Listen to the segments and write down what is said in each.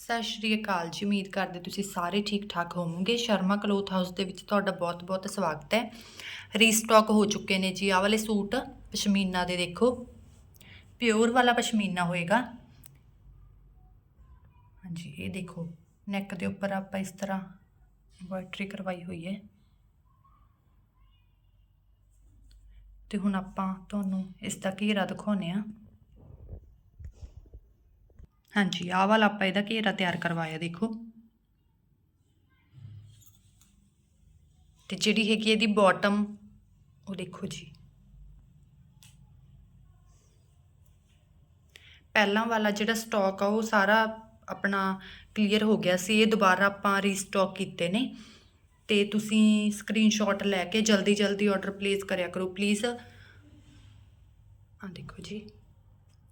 ਸਤਿ ਸ਼੍ਰੀ ਅਕਾਲ ਜੀ। ਉਮੀਦ ਕਰਦੇ ਤੁਸੀਂ ਸਾਰੇ ਠੀਕ ਠਾਕ ਹੋਵੋਗੇ। ਸ਼ਰਮਾ ਕਲੋਥ ਹਾਊਸ ਦੇ ਵਿੱਚ ਤੁਹਾਡਾ ਬਹੁਤ-ਬਹੁਤ ਸਵਾਗਤ ਹੈ। ਰੀਸਟਾਕ ਹੋ ਚੁੱਕੇ ਨੇ ਜੀ। ਆਹ ਵਾਲੇ ਸੂਟ ਪਸ਼ਮੀਨਾ ਦੇ ਦੇਖੋ। ਪਿਓਰ ਵਾਲਾ ਪਸ਼ਮੀਨਾ ਹੋਏਗਾ। ਹਾਂਜੀ, ਇਹ ਦੇਖੋ। ਨੈਕ ਦੇ ਉੱਪਰ ਆਪਾਂ ਇਸ ਤਰ੍ਹਾਂ ਐਮਬੋਇਡਰੀ ਕਰਵਾਈ ਹੋਈ ਹੈ। ਤੇ ਹੁਣ ਆਪਾਂ ਤੁਹਾਨੂੰ ਇਸ ਦਾ ਘੇਰਾ ਦਿਖਾਉਨੇ ਆ ਹਾਂਜੀ, ਆਹ ਵਾਲਾ ਆਪਾਂ ਇਹਦਾ ਘੇਰਾ ਤਿਆਰ ਕਰਵਾਇਆ, ਦੇਖੋ। ਤੇ ਜਿਹੜੀ ਹੈਗੀ ਇਹਦੀ ਬਾਟਮ ਉਹ ਦੇਖੋ ਜੀ। ਪਹਿਲਾਂ ਵਾਲਾ ਜਿਹੜਾ ਸਟਾਕ ਆ, ਉਹ ਸਾਰਾ ਆਪਣਾ ਕਲੀਅਰ ਹੋ ਗਿਆ ਸੀ, ਇਹ ਦੁਬਾਰਾ ਆਪਾਂ ਰੀਸਟਾਕ ਕੀਤੇ ਨੇ। ਤੇ ਤੁਸੀਂ ਸਕਰੀਨਸ਼ਾਟ ਲੈ ਕੇ ਜਲਦੀ ਜਲਦੀ ਆਰਡਰ ਪਲੇਸ ਕਰਿਆ ਕਰੋ ਪਲੀਜ਼ ਆ ਦੇਖੋ ਜੀ।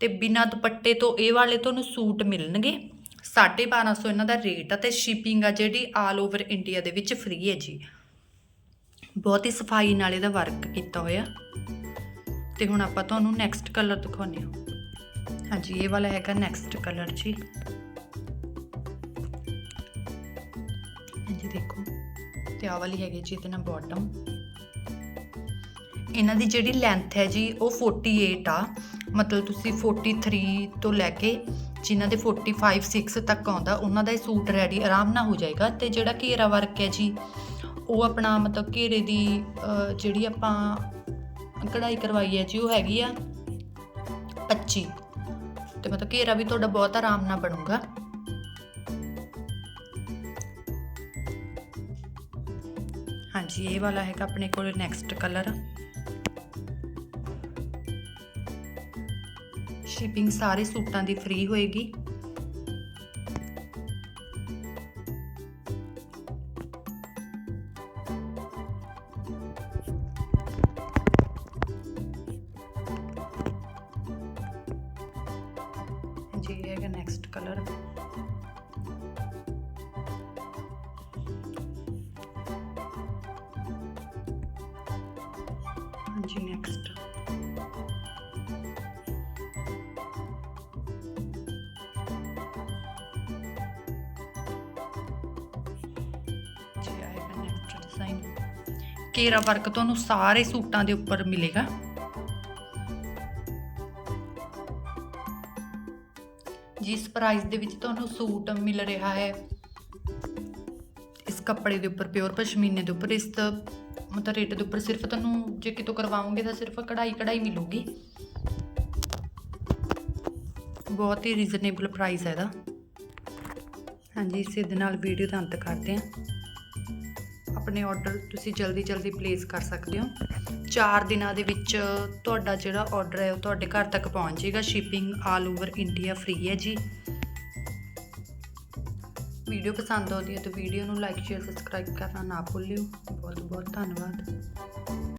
ਤੇ ਬਿਨਾਂ ਦੁਪੱਟੇ ਤੋਂ ਇਹ ਵਾਲੇ ਤੁਹਾਨੂੰ ਸੂਟ ਮਿਲਣਗੇ। 1250 ਇਹਨਾਂ ਦਾ ਰੇਟ ਆ ਤੇ ਸ਼ਿਪਿੰਗ ਆ ਜਿਹੜੀ ਆਲ ਓਵਰ ਇੰਡੀਆ ਦੇ ਵਿੱਚ ਫ੍ਰੀ ਹੈ ਜੀ। ਬਹੁਤ ਹੀ ਸਫ਼ਾਈ ਨਾਲ ਇਹਦਾ ਵਰਕ ਕੀਤਾ ਹੋਇਆ। ਤੇ ਹੁਣ ਆਪਾਂ ਤੁਹਾਨੂੰ ਨੈਕਸਟ ਕਲਰ ਦਿਖਾਉਂਦੇ ਹਾਂ। ਹਾਂਜੀ, ਇਹ ਵਾਲਾ ਹੈਗਾ ਨੈਕਸਟ ਕਲਰ ਜੀ। ਹਾਂਜੀ, ਦੇਖੋ। ਤੇ ਆਹ ਵਾਲੀ ਹੈਗੀ ਜੀ, ਇਹਦੇ ਨਾਲ ਬਾਟਮ ਇਹਨਾਂ ਦੀ ਜਿਹੜੀ ਲੈਂਥ ਹੈ ਜੀ, ਉਹ 48 ਆ। ਮਤਲਬ ਤੁਸੀਂ 43 ਤੋਂ ਲੈ ਕੇ ਜਿਨ੍ਹਾਂ ਦੇ 45 6 ਤੱਕ ਆਉਂਦਾ, ਉਹਨਾਂ ਦਾ ਇਹ ਸੂਟ ਰੈਡੀ ਆਰਾਮ ਨਾਲ ਹੋ ਜਾਏਗਾ। ਤੇ ਜਿਹੜਾ ਘੇਰਾ ਵਰਕ ਹੈ ਜੀ, ਉਹ ਆਪਣਾ ਮਤਲਬ ਘੇਰੇ ਦੀ ਜਿਹੜੀ ਆਪਾਂ ਕਢਾਈ ਕਰਵਾਈ ਹੈ ਜੀ, ਉਹ ਹੈਗੀ ਆ 25 ਤੇ ਮਤਲਬ ਘੇਰਾ ਵੀ ਤੁਹਾਡਾ ਬਹੁਤ ਆਰਾਮ ਨਾਲ ਬਣੂਗਾ। ਹਾਂਜੀ, ਇਹ ਵਾਲਾ ਹੈਗਾ ਆਪਣੇ ਕੋਲ ਨੈਕਸਟ ਕਲਰ ਸ਼ਿਪਿੰਗ ਸਾਰੇ ਸੂਟਾਂ ਦੀ ਫ੍ਰੀ ਹੋਏਗੀ। ਜੀ ਹੈਗਾ ਨੈਕਸਟ ਕਲਰ ਹਾਂਜੀ ਨੈਕਸਟ ਘੇਰਾ ਵਰਕ ਤੁਹਾਨੂੰ ਸਾਰੇ ਸੂਟਾਂ ਦੇ ਉੱਪਰ ਮਿਲੇਗਾ। ਜਿਸ ਪ੍ਰਾਈਸ ਦੇ ਵਿੱਚ ਤੁਹਾਨੂੰ ਸੂਟ ਮਿਲ ਰਿਹਾ ਹੈ, ਇਸ ਕੱਪੜੇ ਦੇ ਉੱਪਰ ਪਿਓਰ ਪਸ਼ਮੀਨੇ ਦੇ ਉੱਪਰ, ਇਸ ਮਤਲਬ ਰੇਟ ਦੇ ਉੱਪਰ ਸਿਰਫ ਤੁਹਾਨੂੰ ਜੇ ਕਿਤੋਂ ਕਰਵਾਉਂਗੇ ਤਾਂ ਸਿਰਫ ਕਢਾਈ ਕਢਾਈ ਮਿਲੂਗੀ। ਬਹੁਤ ਹੀ ਰੀਜ਼ਨੇਬਲ ਪ੍ਰਾਈਸ ਹੈ ਇਹਦਾ। ਹਾਂਜੀ, ਇਸੇ ਦੇ ਨਾਲ ਵੀਡੀਓ ਦਾ ਅੰਤ ਕਰਦੇ ਹਾਂ। ਆਪਣੇ ਆਰਡਰ ਤੁਸੀਂ ਜਲਦੀ ਜਲਦੀ ਪਲੇਸ ਕਰ ਸਕਦੇ ਹੋ। 4 ਦਿਨਾਂ ਦੇ ਵਿੱਚ ਤੁਹਾਡਾ ਜਿਹੜਾ ਆਰਡਰ ਹੈ ਉਹ ਤੁਹਾਡੇ ਘਰ ਤੱਕ ਪਹੁੰਚ ਜਾਏਗਾ। Shipping all over India free ਹੈ ਜੀ। ਵੀਡੀਓ ਪਸੰਦ ਆਉਂਦੀ ਹੈ ਤਾਂ ਵੀਡੀਓ ਨੂੰ ਲਾਈਕ ਸ਼ੇਅਰ ਸਬਸਕ੍ਰਾਈਬ ਕਰਨਾ ਨਾ ਭੁੱਲਿਓ। ਬਹੁਤ ਬਹੁਤ ਧੰਨਵਾਦ।